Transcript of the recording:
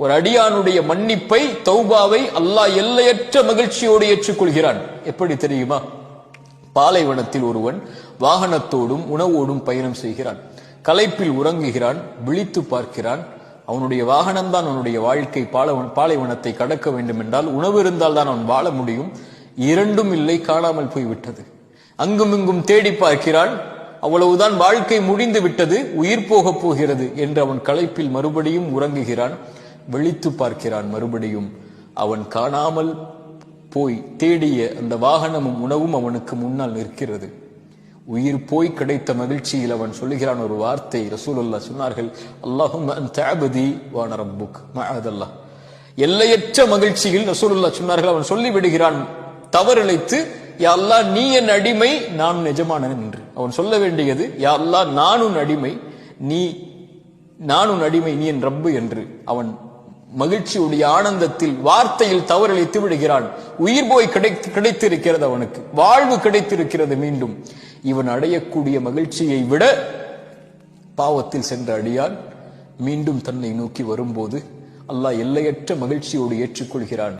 ஒரு அடியானுடைய மன்னிப்பை தௌபாவை அல்லாஹ் எல்லையற்ற மகிழ்ச்சியோடு ஏற்றுக்கொள்கிறான். எப்படி தெரியுமா? பாலைவனத்தில் ஒருவன் வாகனத்தோடும் உணவோடும் பயணம் செய்கிறான். களைப்பில் உறங்குகிறான் விழித்து பார்க்கிறான். அவனுடைய வாகனம்தான் அவனுடைய வாழ்க்கை. பாலைவன பாலைவனத்தை கடக்க வேண்டும் என்றால் உணவு இருந்தால் தான் அவன் வாழ முடியும். இரண்டும் இல்லை காணாமல் போய்விட்டது. அங்கும் இங்கும் தேடி பார்க்கிறான். அவ்வளவுதான் வாழ்க்கை முடிந்து விட்டது உயிர் போகப் போகிறது என்று அவன் களைப்பில் மறுபடியும் உறங்குகிறான். விழித்து பார்க்கிறான். மறுபடியும் அவன் காணாமல் போய் தேடிய அந்த வாகனமும் உணவும் அவனுக்கு முன்னால் நிற்கிறது. உயிர் போய் கிடைத்த மகிழ்ச்சியில் அவன் சொல்லுகிறான் ஒரு வார்த்தை. ரசூலுல்லா சொன்னார்கள் அல்லாஹும் அபதி வான ரப்புக். மஅதல்லாஹ் எல்லையற்ற மகிழ்ச்சியில் ரசூலுல்லா சொன்னார்கள் அவன் சொல்லிவிடுகிறான் தவறிழைத்து யா நீ என் அடிமை நான் நிஜமானன் என்று. அவன் சொல்ல வேண்டியது யா அல்லாஹ் நான் உன் அடிமை நீ நான் உன் அடிமை நீ என் ரப்பு என்று. அவன் மகிழ்ச்சியுடைய ஆனந்தத்தில் வார்த்தையில் தவறளித்து விடுகிறான். உயிர் போய் கிடைத்து கிடைத்திருக்கிறது அவனுக்கு. வாழ்வு கிடைத்திருக்கிறது மீண்டும். இவன் அடையக்கூடிய மகிழ்ச்சியை விட பாவத்தில் சென்ற அடியான் மீண்டும் தன்னை நோக்கி வரும்போது அல்லாஹ் எல்லையற்ற மகிழ்ச்சியோடு ஏற்றுக்கொள்கிறான்.